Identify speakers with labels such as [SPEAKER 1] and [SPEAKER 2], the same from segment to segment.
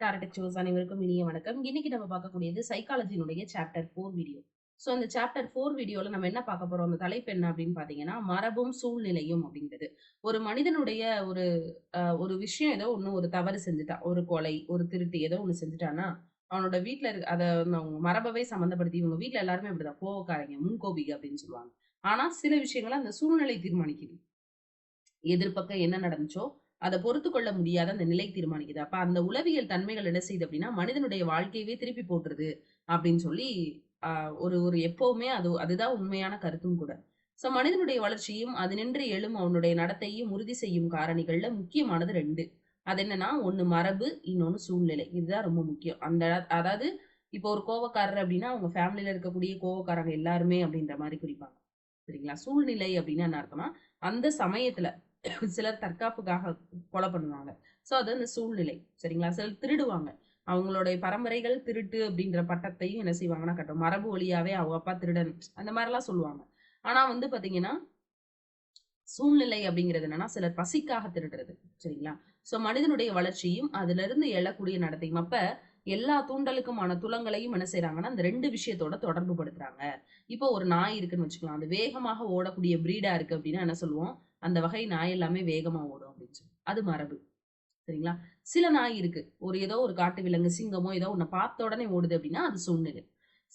[SPEAKER 1] டாரடெக் shows அனைவருக்கும் இனிய வணக்கம். இன்னைக்கு நம்ம பார்க்கக்கூடியது சைக்காலஜினுடைய சாப்டர் ஃபோர் வீடியோ ஸோ அந்த சாப்டர் ஃபோர் வீடியோல நம்ம என்ன பார்க்க போறோம்? அந்த தலைப்பு என்ன அப்படின்னு பாத்தீங்கன்னா மரபும் சூழ்நிலையும் அப்படிங்கிறது ஒரு மனிதனுடைய ஒரு அஹ், ஒரு விஷயம் ஏதோ ஒண்ணு ஒரு தவறு செஞ்சுட்டான் ஒரு கொலை ஒரு திருட்டு ஏதோ ஒன்று செஞ்சுட்டான்னா அவனோட வீட்டில் இருக்க அதை அவங்க மரபவே சம்மந்தப்படுத்தி இவங்க வீட்டில் எல்லாருமே அப்படிதான். கோவக்காரங்க முன்கோபிக அப்படின்னு சொல்லுவாங்க. ஆனா சில விஷயங்களை அந்த சூழ்நிலை தீர்மானிக்குது. எதிர்பக்கம் என்ன நடந்துச்சோ அதை பொறுத்து கொள்ள முடியாத அந்த நிலை தீர்மானிக்குது. அப்ப அந்த உளவியல் தன்மைகள் என்ன செய்யுது அப்படின்னா மனிதனுடைய வாழ்க்கையவே திருப்பி போட்டுருது அப்படின்னு சொல்லி ஒரு ஒரு எப்பவுமே அது அதுதான் உண்மையான கருத்தும் கூட. சோ மனிதனுடைய வளர்ச்சியும் அது நின்று எழும் அவனுடைய நடத்தையும் உறுதி செய்யும் காரணிகள்ல முக்கியமானது ரெண்டு. அது என்னன்னா ஒண்ணு மரபு இன்னொன்னு சூழ்நிலை. இதுதான் ரொம்ப முக்கியம். அந்த அதாவது இப்போ ஒரு கோவக்காரர் அப்படின்னா அவங்க ஃபேமிலியில இருக்கக்கூடிய கோவக்காரங்க எல்லாருமே அப்படின்ற மாதிரி குறிப்பாங்க. சரிங்களா? சூழ்நிலை அப்படின்னா என்ன அர்த்தம்னா அந்த சமயத்துல சிலர் தற்காப்புக்காக கொலை பண்ணுவாங்க. ஸோ அது அந்த சூழ்நிலை. சரிங்களா? சிலர் திருடுவாங்க. அவங்களுடைய பரம்பரைகள் திருட்டு அப்படின்ற பட்டத்தையும் என்ன செய்வாங்கன்னா கட்டும் மரபு வழியாவே அவங்க அப்பா திருடன். அந்த மாதிரிலாம் சொல்லுவாங்க. ஆனா வந்து பாத்தீங்கன்னா சூழ்நிலை அப்படிங்கிறது என்னன்னா சிலர் பசிக்காக திருடுறது. சரிங்களா? சோ மனிதனுடைய வளர்ச்சியும் அதுல இருந்து எழக்கூடிய நடத்தையும். அப்ப எல்லா தூண்டலுக்குமான துலங்களையும் என்ன செய்யறாங்கன்னா அந்த ரெண்டு விஷயத்தோட தொடர்பு படுத்துறாங்க. இப்போ ஒரு நாய் இருக்குன்னு வச்சுக்கலாம். அது வேகமாக ஓடக்கூடிய பிரீடா இருக்கு அப்படின்னா என்ன சொல்லுவோம்? அந்த வகை நாய் எல்லாமே வேகமா ஓடும் அப்படின்னு சொல்லி. அது மரபு. சரிங்களா? சில நாய் இருக்கு. ஒரு ஏதோ ஒரு காட்டு விலங்கு சிங்கமோ ஏதோ ஒன்று பார்த்த உடனே ஓடுது அப்படின்னா அது சூழ்நிலை.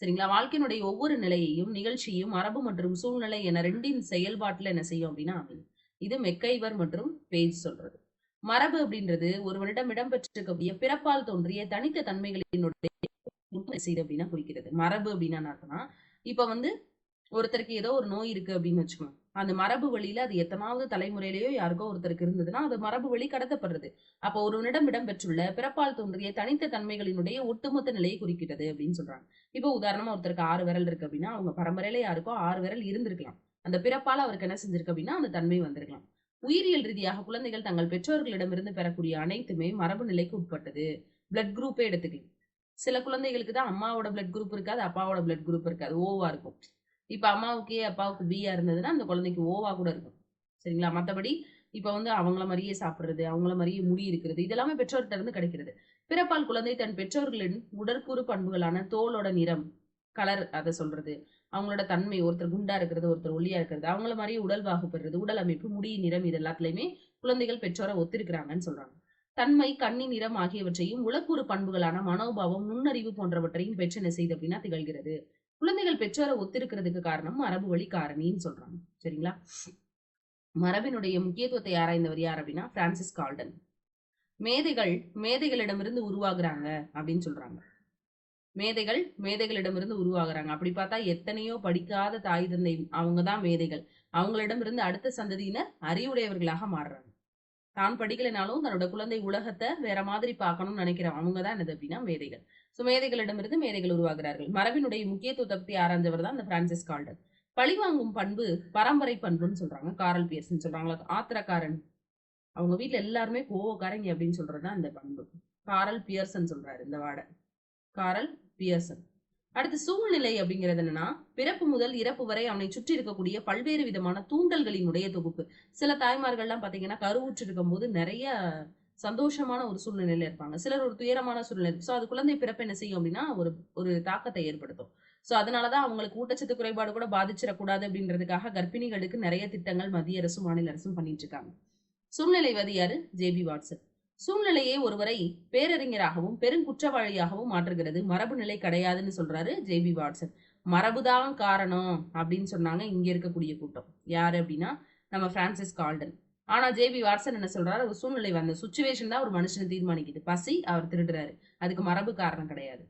[SPEAKER 1] சரிங்களா? வாழ்க்கையினுடைய ஒவ்வொரு நிலையையும் நிகழ்ச்சியும் மரபு மற்றும் சூழ்நிலை என ரெண்டின் செயல்பாட்டில் என்ன செய்யும் அப்படின்னா அமையும். இது மெக்கைவர் மற்றும் பேஜ் சொல்றது. மரபு அப்படின்றது ஒருவனிடம் இடம்பெற்றிருக்கக்கூடிய பிறப்பால் தோன்றிய தனித்த தன்மைகளினுடைய என்ன அப்படின்னா குறிக்கிறது. மரபு அப்படின்னா என்ன அர்த்தம்னா இப்ப வந்து ஒருத்தருக்கு ஏதோ ஒரு நோய் இருக்கு அப்படின்னு வச்சுக்கோங்க. அந்த மரபு வழியில அது எத்தனாவது தலைமுறையிலயோ யாருக்கோ ஒருத்தருக்கு இருந்ததுன்னா அது மரபு வழி கடத்தப்படுறது. அப்போ ஒருவனிடம் இடம்பெற்றுள்ள பிறப்பால் தோன்றிய தனித்த தன்மைகளினுடைய ஒட்டுமொத்த நிலையை குறிக்கிறது அப்படின்னு சொல்றாங்க. இப்போ உதாரணமா ஒருத்தருக்கு ஆறு விரல் இருக்கு அப்படின்னா அவங்க பரம்பரையில யாருக்கோ ஆறு விரல் இருந்திருக்கலாம். அந்த பிறப்பால் அவருக்கு என்ன செஞ்சிருக்கு அப்படின்னா அந்த தன்மை வந்திருக்கலாம். உயிரியல் ரீதியாக குழந்தைகள் தங்கள் பெற்றோர்களிடமிருந்து பெறக்கூடிய அனைத்துமே மரபு நிலைக்கு உட்பட்டது. பிளட் குரூப்பே எடுத்துக்கலாம் சில குழந்தைகளுக்கு தான் அம்மாவோட பிளட் குரூப் இருக்காது அப்பாவோட பிளட் குரூப் இருக்காது. ஓவா இருக்கும். இப்போ அம்மாவுக்கு ஏ அப்பாவுக்கு பியா இருந்ததுன்னா அந்த குழந்தைக்கு ஓவா கூட இருக்கும். சரிங்களா? மற்றபடி இப்போ வந்து அவங்கள மாதிரியே சாப்பிட்றது அவங்கள மாதிரியே முடி இருக்கிறது இதெல்லாமே பெற்றோர்கிட்ட இருந்து கிடைக்கிறது. பிறப்பால் குழந்தை தன் பெற்றோர்களின் உடற்கூறு பண்புகளான தோலோட நிறம் கலர் அதை சொல்றது அவங்களோட தன்மை ஒருத்தர் குண்டா இருக்கிறது ஒருத்தர் ஒல்லியா இருக்கிறது அவங்கள மாதிரியே உடல் பாகுபடுறது உடல் அமைப்பு முடி நிறம் இது எல்லாத்துலயுமே குழந்தைகள் பெற்றோரை ஒத்திருக்கிறாங்கன்னு சொல்றாங்க. தன்மை கண்ணி நிறம் ஆகியவற்றையும் உளக்கூறு பண்புகளான மனோபாவம் நுண்ணறிவு போன்றவற்றையும் பெற்று என்ன செய்து அப்படின்னா திகழ்கிறது. குழந்தைகள் பெற்றோரை ஒத்திருக்கிறதுக்கு காரணம் மரபு வழி காரணின்னு சொல்றாங்க. சரிங்களா? மரபினுடைய முக்கியத்துவத்தை ஆராய்ந்தவர் யார் அப்படின்னா பிரான்சிஸ் கால்டன். மேதைகள் மேதைகளிடமிருந்து உருவாகுறாங்க அப்படின்னு சொல்றாங்க. மேதைகள் மேதைகளிடமிருந்து உருவாகுறாங்க. அப்படி பார்த்தா எத்தனையோ படிக்காத தாய் தந்தை அவங்க தான் மேதைகள். அவங்களிடமிருந்து அடுத்த சந்ததியினர் அறிவுடையவர்களாக மாறுறாங்க. தான் படிக்கலைனாலும் தன்னோட குழந்தை உலகத்தை வேற மாதிரி பார்க்கணும்னு நினைக்கிறோம் அவங்க தான் என்னது அப்படின்னா மேதைகள். ஸோ மேதைகளிடமிருந்து மேதைகள் உருவாகிறார்கள். மரபினுடைய முக்கியத்துவத்தை பற்றி ஆராய்ந்தவர் தான் இந்த பிரான்சிஸ் கால்டர் பழிவாங்கும் பண்பு பரம்பரை பண்புன்னு சொல்றாங்க. காரல் பியர்ஸ்ன்னு சொல்றாங்களா? ஆத்திரக்காரன். அவங்க வீட்டில் எல்லாருமே கோவக்காரங்க அப்படின்னு சொல்றதுதான் இந்த பண்பு. காரல் பியர்சன் சொல்றாரு இந்த வார்டை காரல் பியர்சன் அடுத்து சூழ்நிலை அப்படிங்கிறது என்னன்னா பிறப்பு முதல் இறப்பு வரை அவனை சுற்றி இருக்கக்கூடிய பல்வேறு விதமான தூண்டல்களினுடைய தொகுப்பு. சில தாய்மார்கள்லாம் பாத்தீங்கன்னா கருவுற்று இருக்கும் போது நிறைய சந்தோஷமான ஒரு சூழ்நிலையில இருப்பாங்க. சிலர் ஒரு துயரமான சூழ்நிலை. சோ அது குழந்தை பிறப்பு என்ன செய்யும் அப்படின்னா ஒரு ஒரு தாக்கத்தை ஏற்படுத்தும். சோ அதனாலதான் அவங்களுக்கு ஊட்டச்சத்து குறைபாடு கூட பாதிச்சிடக்கூடாது அப்படின்றதுக்காக கர்ப்பிணிகளுக்கு நிறைய திட்டங்கள் மத்திய அரசும் மாநில அரசும் பண்ணிட்டு இருக்காங்க. சூழ்நிலைவாதி யாரு? ஜேபி வாட்ஸன் சூழ்நிலையே ஒருவரை பேரறிஞராகவும் பெருங்குற்றவாளியாகவும் மாற்றுகிறது. மரபு நிலை கிடையாதுன்னு சொல்றாரு ஜேபி வாட்சன். மரபுதான் காரணம் அப்படின்னு சொன்னாங்க. இங்க இருக்கக்கூடிய கூட்டம். யாரு அப்படின்னா நம்ம பிரான்சிஸ் கால்டன். ஆனா ஜேபி வாட்சன் என்ன சொல்றாரு? ஒரு சூழ்நிலை வந்த சுச்சுவேஷன் தான் ஒரு மனுஷனை தீர்மானிக்குது. பசி அவர் திருடுறாரு. அதுக்கு மரபு காரணம் கிடையாது.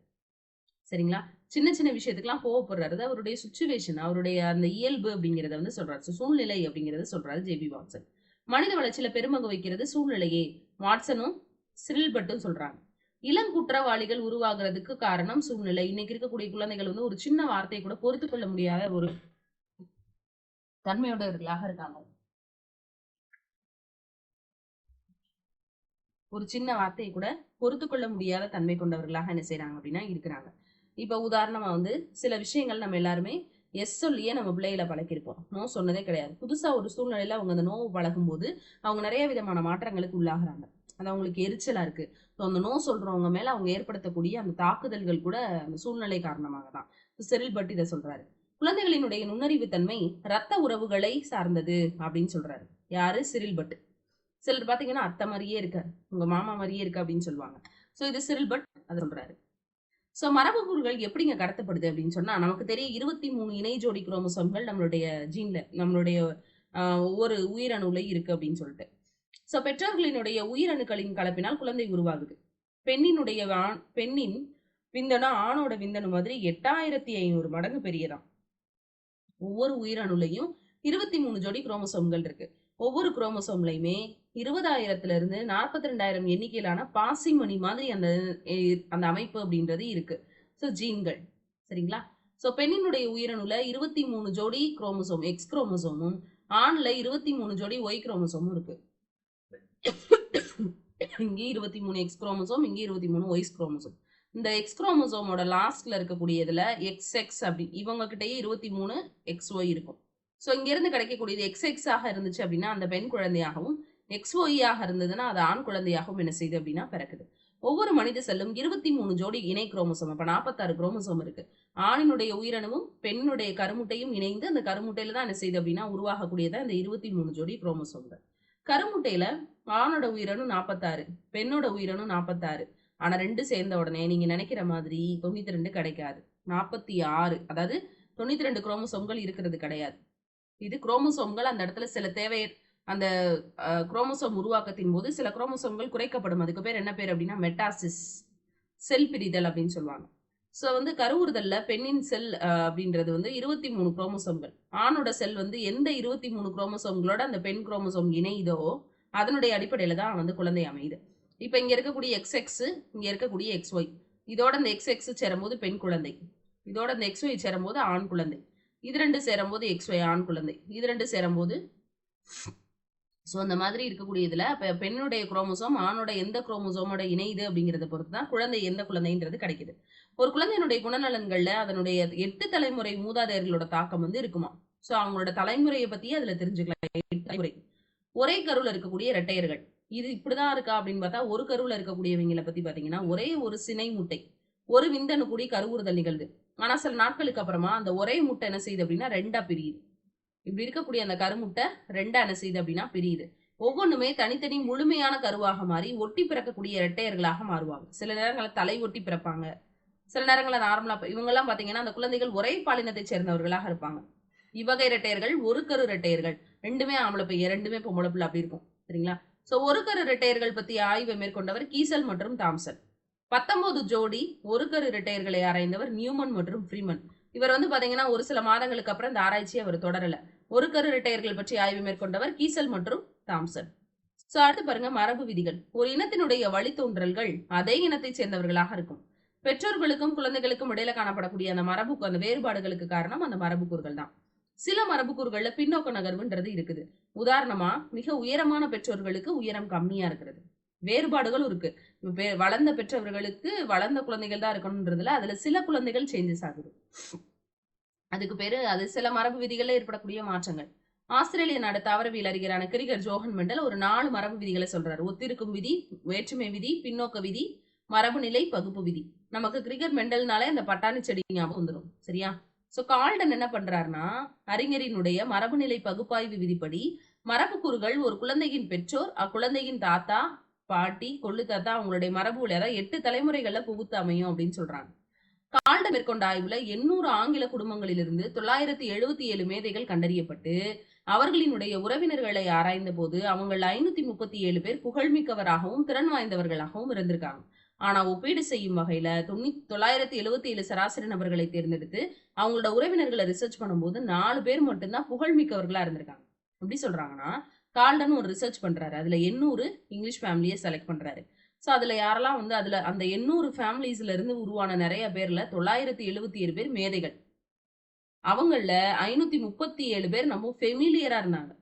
[SPEAKER 1] சரிங்களா? சின்ன சின்ன விஷயத்துக்குலாம் கோவப்படுறாரு. அது அவருடைய சுச்சுவேஷன். அவருடைய அந்த இயல்பு அப்படிங்கிறத வந்து சொல்றாரு. சூழ்நிலை அப்படிங்கிறத சொல்றாரு ஜேபி வாட்சன். மனித வளர்ச்சியில பெருமங்க வைக்கிறது சூழ்நிலையே வாட்சனும் சிறில்பட்டும் சொல்றாங்க. இளம் குற்றவாளிகள் உருவாகிறதுக்கு காரணம் சூழ்நிலை. இன்னைக்கு இருக்கக்கூடிய குழந்தைகள் வந்து ஒரு சின்ன வார்த்தையை கூட பொறுத்து கொள்ள முடியாத ஒரு தன்மையுடையவர்களாக இருக்காங்க. ஒரு சின்ன வார்த்தையை கூட பொறுத்து கொள்ள முடியாத தன்மை கொண்டவர்களாக என்ன செய்யறாங்க அப்படின்னா இருக்கிறாங்க. இப்ப உதாரணமா வந்து சில விஷயங்கள் நம்ம எல்லாருமே எஸ் சொல்லியே நம்ம பிள்ளைகளை பழக்கிருப்போம் நோ சொன்னதே கிடையாது. புதுசா ஒரு சூழ்நிலையில அவங்க அந்த நோவு பழகும் போது அவங்க நிறைய விதமான மாற்றங்களுக்கு உள்ளாகுறாங்க. அது அவங்களுக்கு எரிச்சலா இருக்கு. ஸோ அந்த நோ சொல்றவங்க மேல அவங்க ஏற்படுத்தக்கூடிய அந்த தாக்குதல்கள் கூட அந்த சூழ்நிலை காரணமாக தான் செரில் பட் இதை சொல்றாரு. குழந்தைகளினுடைய நுண்ணறிவு தன்மை ரத்த உறவுகளை சார்ந்தது அப்படின்னு சொல்றாரு. யாரு? சிரில் பட் சிலர் பாத்தீங்கன்னா அத்தை மாதிரியே இருக்காரு. உங்க மாமா மாதிரியே இருக்கு அப்படின்னு சொல்லுவாங்க. ஸோ இது சிரில் பட் அதை சொல்றாரு. ஸோ மரபுக்கூறுகள் எப்படிங்க கடத்தப்படுது அப்படின்னு சொன்னா நமக்கு தெரிய இருபத்தி மூணு இணை ஜோடி குரோமோசோம்கள் நம்மளுடைய ஜீன்ல நம்மளுடைய ஒவ்வொரு உயிரணுல இருக்கு அப்படின்னு சொல்லிட்டு. ஸோ பெற்றோர்களினுடைய உயிரணுக்களின் கலப்பினால் குழந்தை உருவாகுது. பெண்ணினுடைய பெண்ணின் விந்தனம் ஆணோட விந்தனம் மாதிரி எட்டாயிரத்தி ஐநூறு மடங்கு பெரியதாம். ஒவ்வொரு உயிரணுலையும் இருபத்தி மூணு ஜோடி குரோமோசோம்கள் இருக்கு. ஒவ்வொரு குரோமோசோம்லையுமே இருபதாயிரத்துல இருந்து நாற்பத்தி ரெண்டாயிரம் எண்ணிக்கையிலான பாசிமணி மாதிரி அந்த அந்த அமைப்பு அப்படின்றது இருக்கு. ஸோ ஜீன்கள். சரிங்களா? ஸோ பெண்ணினுடைய உயிரணுல இருபத்தி மூணு ஜோடி குரோமோசோம் எக்ஸ் குரோமசோமும் ஆண்ல இருபத்தி மூணு ஜோடி ஒய் குரோமசோமும் இருக்கு. இங்கே இருபத்தி மூணு எக்ஸ் குரோமசோம் இங்கே இருபத்தி மூணு ஒய்ஸ் குரோமசோம் இந்த எக்ஸ் குரோமசோமோட லாஸ்ட்ல இருக்கக்கூடியதுல எக்ஸ் எக்ஸ் அப்படி இவங்க கிட்டயே இருபத்தி மூணு எக்ஸ் ஒய் இருக்கும். ஸோ இங்கிருந்து கிடைக்கக்கூடியது எக்ஸ் எக்ஸ் ஆக இருந்துச்சு அப்படின்னா அந்த பெண் குழந்தையாகவும் எக்ஸ் ஒய் ஆக இருந்ததுன்னா அது ஆண் குழந்தையாகவும் என்ன செய்யுது அப்படின்னா பிறக்குது. ஒவ்வொரு மனித செல்லும் இருபத்தி மூணு ஜோடி இணை குரோமோசோம். அப்ப நாற்பத்தாறு குரோமோசோம் இருக்கு. ஆணினுடைய உயிரணுவும் பெண்ணுடைய கருமுட்டையும் இணைந்து அந்த கருமுட்டையில தான் என்ன செய்யுது அப்படின்னா உருவாகக்கூடியதான் இந்த இருபத்தி மூணு ஜோடி குரோமோசோம்கள். கருமுட்டையில ஆணோட உயிரணு நாற்பத்தாறு பெண்ணோட உயிரணு நாற்பத்தாறு ஆனா ரெண்டு சேர்ந்த உடனே நீங்க நினைக்கிற மாதிரி தொண்ணூத்தி ரெண்டு கிடைக்காது. நாற்பத்தி ஆறு அதாவது தொண்ணூத்தி ரெண்டு குரோமோசோம்கள் இருக்கிறது கிடையாது. இது குரோமோசோம்கள் அந்த இடத்துல சில தேவை அந்த குரோமோசோம் உருவாக்கத்தின் போது சில குரோமோசோம்கள் குறைக்கப்படும். அதுக்கு பேர் என்ன பேர் அப்படின்னா மெட்டாசிஸ் செல் பிரிதல் அப்படின்னு சொல்லுவாங்க. ஸோ வந்து கருவுறுதல்ல பெண்ணின் செல் அப்படின்றது வந்து இருபத்தி மூணு குரோமோசோம்கள். ஆணோட செல் வந்து எந்த இருபத்தி மூணு குரோமோசோம்களோட அந்த பெண் குரோமோசோம் இணையுதோ அதனுடைய அடிப்படையில் தான் வந்து குழந்தை அமையுது. இப்போ இங்கே இருக்கக்கூடிய எக்ஸ் எக்ஸ் இங்கே இருக்கக்கூடிய எக்ஸ் ஒய் இதோட அந்த எக்ஸ் எக்ஸ் சேரும்போது பெண் குழந்தை. இதோட அந்த எக்ஸ் ஒய் சேரும்போது ஆண் குழந்தை. இது ரெண்டு சேரும்போது எக்ஸ் ஒய் ஆண் குழந்தை. இது ரெண்டு சேரும்போது ஸோ அந்த மாதிரி இருக்கக்கூடியதுல இப்போ பெண்ணுடைய குரோமோசோம் ஆணோட எந்த குரோமோசோமோட இணையுது அப்படிங்கிறத பொறுத்து தான் குழந்தை எந்த குழந்தைன்றது கிடைக்குது. ஒரு குழந்தையினுடைய குணநலன்களில் அதனுடைய எட்டு தலைமுறை மூதாதையர்களோட தாக்கம் வந்து இருக்குமா? ஸோ அவங்களோட தலைமுறையை பத்தி அதுல தெரிஞ்சுக்கலாம். தலைமுறை. ஒரே கருவில் இருக்கக்கூடிய இரட்டையர்கள். இது இப்படிதான் இருக்கா அப்படின்னு பார்த்தா ஒரு கருவில் இருக்கக்கூடியவங்களை பத்தி பாத்தீங்கன்னா ஒரே ஒரு சினை முட்டை ஒரு விந்தணு கூடி கருவுறுதல் நிகழ்து ஆனா சில நாட்களுக்கு அப்புறமா அந்த ஒரே முட்டை என்ன செய்யுது அப்படின்னா ரெண்டா பிரியுது. இப்படி இருக்கக்கூடிய அந்த கருமுட்டை ரெண்டு என்ன செய்யுது அப்படின்னா பிரியுது. ஒவ்வொன்றுமே தனித்தனி முழுமையான கருவாக மாறி ஒட்டி பிறக்கக்கூடிய இரட்டையர்களாக மாறுவாங்க. சில நேரங்களில் தலை ஒட்டி பிறப்பாங்க. சில நேரங்களில் நார்மலாக இவங்கெல்லாம் பார்த்தீங்கன்னா அந்த குழந்தைகள் ஒரே பாலினத்தை சேர்ந்தவர்களாக இருப்பாங்க. இவ்வகை இரட்டையர்கள் ஒரு கரு இரட்டையர்கள். ரெண்டுமே ஆம்பளை பையன் ரெண்டுமே பொம்பளை பிள்ளை அப்படி இருக்கும். சரிங்களா? ஸோ ஒரு கரு இரட்டையர்கள் பற்றி ஆய்வை மேற்கொண்டவர் கீசல் மற்றும் தாம்சன். பத்தொன்பது ஜோடி ஒரு கரு இரட்டையர்களை ஆராய்ந்தவர் நியூமன் மற்றும் ஃப்ரீமன். இவர் வந்து பார்த்தீங்கன்னா ஒரு சில மாதங்களுக்கு அப்புறம் இந்த ஆராய்ச்சியை அவர் தொடரல. ஒரு கரு இரட்டையர்கள் பற்றி ஆய்வு மேற்கொண்டவர் கீசல் மற்றும் தாம்சன். சோ அடுத்து பாருங்க மரபு விதிகள். ஒரு இனத்தினுடைய வழித்தோன்றல்கள் அதே இனத்தை சேர்ந்தவர்களாக இருக்கும். பெற்றோர்களுக்கும் குழந்தைகளுக்கும் இடையில காணப்படக்கூடிய அந்த மரபு அந்த வேறுபாடுகளுக்கு காரணம் அந்த மரபுக்கூறுகள் தான். சில மரபுக்கூறுகள்ல பின்னோக்க நகர்வுன்றது இருக்குது. உதாரணமா மிக உயரமான பெற்றோர்களுக்கு உயரம் கம்மியா இருக்கிறது. வேறுபாடுகளும் இருக்கு. வளர்ந்த பெற்றவர்களுக்கு வளர்ந்த குழந்தைகள் தான் இருக்கணும்ன்றதுல அதுல சில குழந்தைகள் சேஞ்சஸ் ஆகுது. அதுக்கு பேரு அது சில மரபு விதிகள்ல ஏற்படக்கூடிய மாற்றங்கள். ஆஸ்திரேலிய நாடு தாவரவியல் அறிஞரான கிரிகர் ஜோஹன் மெண்டல் ஒரு நாலு மரபு விதிகளை சொல்றாரு. ஒத்திருக்கும் விதி வேற்றுமை விதி பின்னோக்க விதி மரபு நிலை பகுப்பு விதி. நமக்கு கிரிகர் மெண்டல்னாலே அந்த பட்டாணி செடி ஞாபகம் வந்துடும் சரியா? ஸோ கால்டன் என்ன பண்றாருன்னா அறிஞரினுடைய மரபுநிலை பகுப்பாய்வு விதிப்படி மரபுக்கூறுகள் ஒரு குழந்தையின் பெற்றோர் அக்குழந்தையின் தாத்தா பாட்டி கொள்ளு தாத்தா அவங்களுடைய மரபு வழி அதாவது எட்டு தலைமுறைகளில் புகுத்து அமையும் அப்படின்னு சொல்றாங்க. கால்டன் மேற்கொண்ட ஆய்வுல எண்ணூறு ஆங்கில குடும்பங்களிலிருந்து தொள்ளாயிரத்தி எழுபத்தி ஏழு மேதைகள் கண்டறியப்பட்டு அவர்களினுடைய உறவினர்களை ஆராய்ந்த போது அவங்கள் ஐநூத்தி முப்பத்தி ஏழு பேர் புகழ்மிக்கவராகவும் திறன் வாய்ந்தவர்களாகவும் இருந்திருக்காங்க. ஆனா ஒப்பீடு செய்யும் வகையில தொண்ணூ தொள்ளாயிரத்தி எழுபத்தி ஏழு சராசரி நபர்களை தேர்ந்தெடுத்து அவங்களோட உறவினர்களை ரிசர்ச் பண்ணும்போது நாலு பேர் மட்டும்தான் புகழ்மிக்கவர்களா இருந்திருக்காங்க. எப்படி சொல்றாங்கன்னா கால்டன் ஒரு ரிசர்ச் பண்றாரு. அதுல எண்ணூறு இங்கிலீஷ் ஃபேமிலியை செலக்ட் பண்றாரு. ஸோ அதில் யாரெல்லாம் வந்து அதில் அந்த எண்ணூறு ஃபேமிலிஸ்லேருந்து உருவான நிறைய பேரில் தொள்ளாயிரத்தி எழுபத்தி ஏழு பேர் மேதைகள். அவங்கள ஐநூற்றி முப்பத்தி ஏழு பேர் நம்ம ஃபெமிலியராக இருந்தாங்க.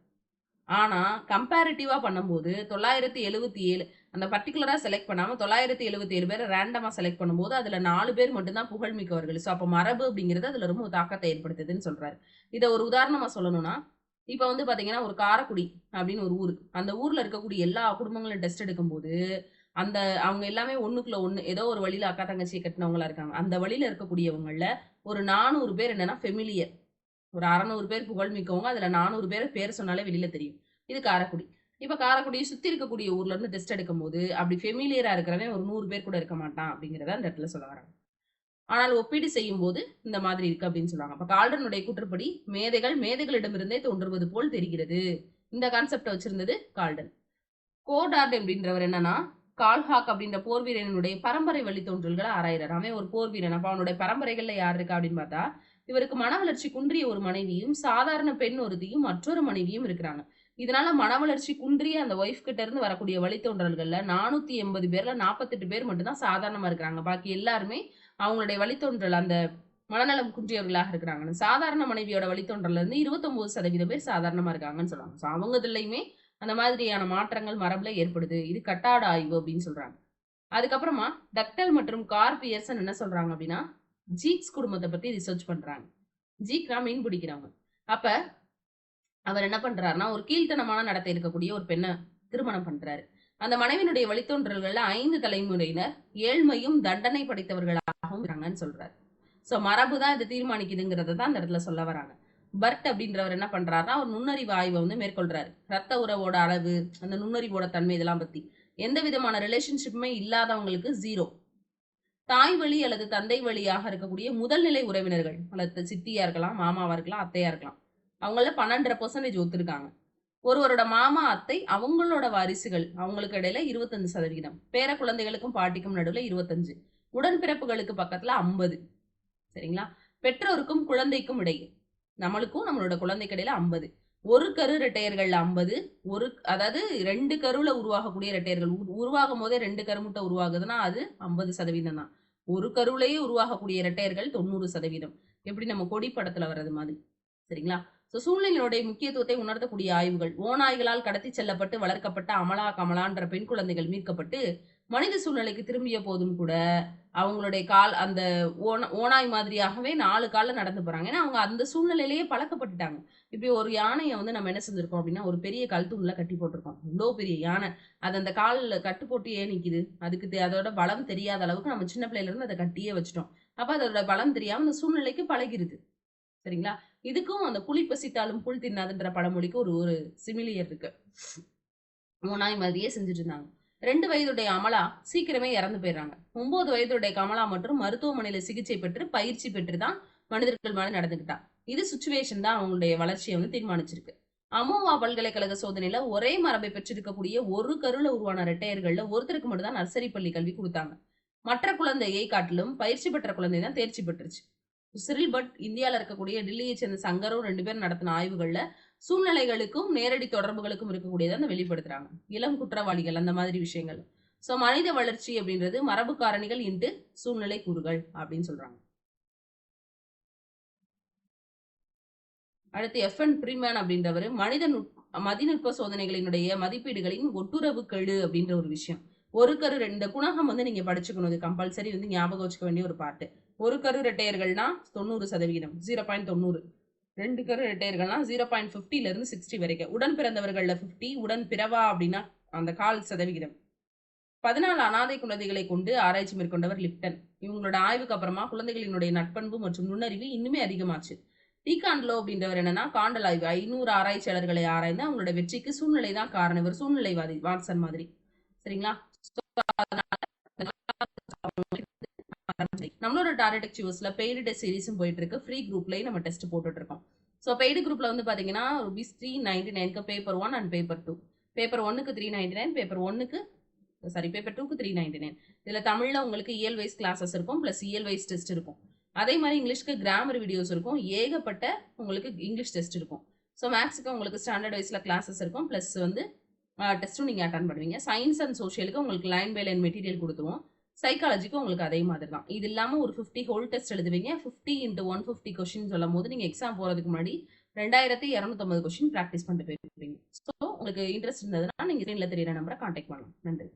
[SPEAKER 1] ஆனால் கம்பேரிட்டிவாக பண்ணும்போது தொள்ளாயிரத்தி எழுபத்தி ஏழு அந்த பர்டிகுலராக செலக்ட் பண்ணாமல் தொள்ளாயிரத்தி எழுபத்தி ஏழு பேரை ரேண்டமாக செலக்ட் பண்ணும்போது அதில் நாலு பேர் மட்டும்தான் புகழ்மிக்கவர்கள். ஸோ அப்போ மரபு அப்படிங்கிறது அதில் ரொம்ப தாக்கத்தை ஏற்படுத்துதுன்னு சொல்கிறாரு இதை ஒரு உதாரணமாக சொல்லணும்னா இப்போ வந்து பார்த்தீங்கன்னா ஒரு காரைக்குடி அப்படின்னு ஒரு ஊர். அந்த ஊரில் இருக்கக்கூடிய எல்லா குடும்பங்களும் டெஸ்ட் எடுக்கும்போது அந்த அவங்க எல்லாமே ஒண்ணுக்குள்ள ஒண்ணு ஏதோ ஒரு வழியில அக்கா தங்கச்சியை கட்டினவங்களா இருக்காங்க. அந்த வழியில இருக்கக்கூடியவங்கள ஒரு நானூறு பேர் என்னன்னா ஃபெமிலியர் ஒரு அறநூறு பேர் புகழ்மிக்கவங்க அதுல நானூறு பேர் பேர் சொன்னாலே வெளியில தெரியும். இது காரைக்குடி. இப்ப காரைக்குடியை சுத்தி இருக்கக்கூடிய ஊர்ல இருந்து டெஸ்ட் எடுக்கும்போது அப்படி ஃபெமிலியரா இருக்கிறவன் ஒரு நூறு பேர் கூட இருக்க மாட்டான் அப்படிங்கிறத அந்த இடத்துல சொல்ல வராங்க. ஆனால் ஒப்பீடு செய்யும் போது இந்த மாதிரி இருக்கு அப்படின்னு சொல்றாங்க அப்ப கால்டனுடைய கூற்றுப்படி மேதைகள் மேதைகளிடமிருந்தே தோன்றுவது போல் தெரிகிறது. இந்த கான்செப்டை வச்சிருந்தது கால்டன். கோடார்ட் அப்படின்றவர் என்னன்னா கால்ஹாக் அப்படின்ற போர் வீரனுடைய பரம்பரை வழித்தோன்றல்களை ஆராயிறார். அவன் ஒரு போர் வீரன். அப்ப அவனுடைய பரம்பரைகள்ல யார் இருக்கா அப்படின்னு பார்த்தா இவருக்கு மன வளர்ச்சி குன்றிய ஒரு மனைவியும் சாதாரண பெண் ஒருத்தியும் மற்றொரு மனைவியும் இருக்கிறாங்க. இதனால மன வளர்ச்சி குன்றிய அந்த ஒய்ஃப் கிட்ட இருந்து வரக்கூடிய வழித்தோன்றல்கள்ல நானூத்தி எண்பது பேர்ல நாற்பத்தெட்டு பேர் மட்டும்தான் சாதாரணமா இருக்கிறாங்க. பாக்கி எல்லாருமே அவங்களுடைய வழித்தோன்றல் அந்த மனநலம் குன்றியவர்களாக இருக்கிறாங்க. சாதாரண மனைவியோட வழித்தோன்றல இருந்து இருபத்தொன்பது சதவீதம் பேர் சாதாரணமா இருக்காங்கன்னு சொல்றாங்க. ஸோ அவங்க இதுலயுமே அந்த மாதிரியான மாற்றங்கள் மரபுல ஏற்படுது. இது கட்டாட ஆய்வு அப்படின்னு சொல்றாங்க. அதுக்கப்புறமா டக்டல் மற்றும் கார் பியர்சன் என்ன சொல்றாங்க அப்படின்னா ஜீக்ஸ் குடும்பத்தை பத்தி ரிசர்ச் பண்றாங்க. ஜீக்னா மீன் பிடிக்கிறவங்க. அப்ப அவர் என்ன பண்றாருன்னா ஒரு கீழ்த்தனமான நடத்தை இருக்கக்கூடிய ஒரு பெண்ணை திருமணம் பண்றாரு. அந்த மனைவியினுடைய வழித்தோன்றல்கள்ல ஐந்து தலைமுறையினர் ஏழ்மையும் தண்டனை படைத்தவர்களாகவும் இருக்காங்கன்னு சொல்றாரு. ஸோ மரபு தான் இதை தீர்மானிக்குதுங்கிறத தான் அந்த இடத்துல சொல்ல வராங்க. பர்ட் அப்படின்றவர் என்ன பண்றாருன்னா ஒரு நுண்ணறிவு ஆய்வை வந்து மேற்கொள்றாரு. ரத்த உறவோட அளவு அந்த நுண்ணறிவோட தன்மை இதெல்லாம் பத்தி. எந்த விதமான ரிலேஷன்ஷிப்புமே இல்லாதவங்களுக்கு ஜீரோ தாய் வழி அல்லது தந்தை வழியாக இருக்கக்கூடிய முதல் நிலை உறவினர்கள் அல்லது சித்தியா இருக்கலாம் மாமாவா இருக்கலாம் அத்தையா இருக்கலாம் அவங்கள பன்னெண்டரை பர்சன்டேஜ் ஒத்துருக்காங்க. ஒருவரோட மாமா அத்தை அவங்களோட வாரிசுகள் அவங்களுக்கு இடையில இருபத்தஞ்சு சதவிகிதம். பேர குழந்தைகளுக்கும் பாட்டிக்கும் நடுவில் இருபத்தஞ்சு. உடன்பிறப்புகளுக்கு பக்கத்துல ஐம்பது. சரிங்களா? பெற்றோருக்கும் குழந்தைக்கும் இடையே. நம்மளுக்கும் நம்மளோட குழந்தைக்கு இடையில ஐம்பது. ஒரு கரு ரெட்டையர்கள் ஐம்பது. ஒரு அதாவது ரெண்டு கருவில் உருவாகக்கூடிய ரெட்டையர்கள். உருவாகும் போதே ரெண்டு கருமுட்டை உருவாகுதுன்னா அது ஐம்பது சதவீதம் தான். ஒரு கருவிலேயே உருவாகக்கூடிய இரட்டையர்கள் தொண்ணூறு சதவீதம். எப்படி? நம்ம கொடி படத்துல வர்றது மாதிரி. சரிங்களா? ஸோ சூழ்நிலையினுடைய முக்கியத்துவத்தை உணர்த்தக்கூடிய ஆய்வுகள். ஓநாய்களால் கடத்தி செல்லப்பட்டு வளர்க்கப்பட்ட அமலா கமலான்ற பெண் குழந்தைகள் மீட்கப்பட்டு மனித சூழ்நிலைக்கு திரும்பிய போதும் கூட அவங்களுடைய கால் அந்த ஓன ஓனாய் மாதிரியாகவே நாலு காலில் நடந்து போகிறாங்க ஏன்னா அவங்க அந்த சூழ்நிலையிலேயே பழக்கப்பட்டுட்டாங்க. இப்படி ஒரு யானையை வந்து நம்ம என்ன செஞ்சுருக்கோம் அப்படின்னா ஒரு பெரிய கல் தூணில் கட்டி போட்டிருக்கோம். இவ்வளோ பெரிய யானை. அது அந்த காலில் கட்டு போட்டு ஏன் அதுக்கு தெ- அதோட பலம் தெரியாத அளவுக்கு நம்ம சின்ன பிள்ளையில இருந்து அதை கட்டியே வச்சிட்டோம். அப்போ அதோட பலம் தெரியாமல் அந்த சூழ்நிலைக்கு பழகிருது. சரிங்களா? இதுக்கும் அந்த புளி பசித்தாலும் புல் தின்னாதுன்ற பழமொழிக்கு ஒரு ஒரு சிமிலியர் இருக்கு. ஓனாய் மாதிரியே செஞ்சுட்டு இருந்தாங்க. ரெண்டு வயதுடைய அமலா சீக்கிரமே இறந்து போயிடுறாங்க. ஒன்பது வயதுடைய கமலா மற்றும் மருத்துவமனையில சிகிச்சை பெற்று பயிற்சி பெற்று தான் மனிதர்கள் மேல நடந்துக்கிட்டான் இது சுச்சுவேஷன் தான் அவங்களுடைய வளர்ச்சியை வந்து தீர்மானிச்சிருக்கு. அமோவா பல்கலைக்கழக சோதனையில ஒரே மரபை பெற்றிருக்கக்கூடிய ஒரு கருல உருவான ரெட்டையர்கள்ல ஒருத்தருக்கு மட்டும் தான் நர்சரி பள்ளி கல்வி கொடுத்தாங்க. மற்ற குழந்தையை காட்டிலும் பயிற்சி பெற்ற குழந்தை தான் தேர்ச்சி பெற்றுச்சு. சிறில் பட் இந்தியாவில் இருக்கக்கூடிய டெல்லியை சேர்ந்த சங்கரும் ரெண்டு பேரும் நடத்தின ஆய்வுகள்ல சூழ்நிலைகளுக்கும் நேரடி தொடர்புகளுக்கும் இருக்கக்கூடியதை அந்த வெளிப்படுத்துறாங்க. இளம் குற்றவாளிகள் அந்த மாதிரி விஷயங்கள். சோ மனித வளர்ச்சி அப்படின்றது மரபு காரணிகள் இன்ட்டு சூழ்நிலை கூறுகள் அப்படின்னு சொல்றாங்க. அடுத்து எஃப் என் பிரிமேன் அப்படின்றவர் மனித நுட் மதிநுட்ப சோதனைகளினுடைய மதிப்பீடுகளின் ஒட்டுறவு கெழு அப்படின்ற ஒரு விஷயம். ஒரு கரு ரெண்டு இந்த குணகம் வந்து நீங்க படிச்சுக்கணும் இது கம்பல்சரி வந்து ஞாபகம் வச்சுக்க வேண்டிய ஒரு பாட்டு. ஒரு கரு ரெட்டையர்கள்னா தொண்ணூறு சதவீதம் ஜீரோ பாயிண்ட் தொண்ணூறு. ரெண்டு கரு ரெட்டையர்கள்னா ஜீரோ பாயிண்ட் ஃபிஃப்டில இருந்து சிக்ஸ்டி வரைக்கும். உடன் பிறந்தவர்கள்ல ஃபிஃப்டி உடன் பிறவா அப்படின்னா அந்த கால் சதவிகிதம். பதினாலு அனாதை குழந்தைகளை கொண்டு ஆராய்ச்சி மேற்கொண்டவர் லிப்டன். இவங்களோட ஆய்வுக்கு அப்புறமா குழந்தைகளினுடைய நட்பண்பு மற்றும் நுண்ணறிவு இன்னுமே அதிகமாச்சு. டீகாண்ட்லோ அப்படின்றவர் என்னன்னா காண்டல் ஆய்வு. ஐநூறு ஆராய்ச்சியாளர்களை ஆராய்ந்து அவங்களோட வெற்றிக்கு சூழ்நிலை தான் காரணம். இவர் சூழ்நிலைவாதி வாட்சன் மாதிரி. சரிங்களா? So, நம்மளோட டாரட் எக்யூஸ்ல பெய்டு டெஸ்ட் சீரிஸும் போயிட்டு இருக்கு ஃப்ரீ குரூப்லயும் நம்ம டெஸ்ட் போட்டுட்டு இருக்கோம் ஸோ பெய்டு குரூப்ல வந்து பாத்தீங்கன்னா ருபீஸ் த்ரீ நைன்டி நைனுக்கு paper one and paper two paper ஒன்னுக்கு த்ரீ நைன்டி நைன் பேப்பர் ஒன்னுக்கு சாரி பேப்பர் டூக்கு த்ரீ நைன்டி நைன் இதுல தமிழ்ல உங்களுக்கு இயல் வைஸ் கிளாஸஸ் இருக்கும் பிளஸ் இயல் வைஸ் டெஸ்ட் இருக்கும். அதே மாதிரி இங்கிலீஷ்க்கு கிராமர் வீடியோஸ் இருக்கும். ஏகப்பட்ட உங்களுக்கு இங்கிலீஷ் டெஸ்ட் இருக்கும். ஸோ மேக்ஸுக்கு உங்களுக்கு ஸ்டாண்டர்ட் வைஸ்ல கிளாஸஸ் இருக்கும். ப்ளஸ் வந்து டெஸ்ட்டும் நீங்கள் அட்டன் பண்ணுவீங்க. சயின்ஸ் அண்ட் சோஷியலுக்கு உங்களுக்கு லைன் பை லைன் மெட்டீரியல் கொடுத்துருவோம். சைக்காலஜிக்கும் உங்களுக்கு அதே மாதிரி தான் இது இல்லாமல் ஒரு ஃபிஃப்டி ஹோல் டெஸ்ட் எழுதுவீங்க. Fifty into one fifty question சொல்லும் போது நீங்கள் எக்ஸாம் போகிறதுக்கு முன்னாடி ரெண்டாயிரத்தி இரநூத்தொம்பது கொஷின் ப்ராக்டிஸ் பண்ணிட்டு போயிருப்பீங்க. ஸோ உங்களுக்கு இன்ட்ரெஸ்ட் இருந்ததுன்னா நீங்கள் ஸ்க்ரீனில் தெரியிற நம்பரை காண்டாக்ட் பண்ணலாம். நன்றி.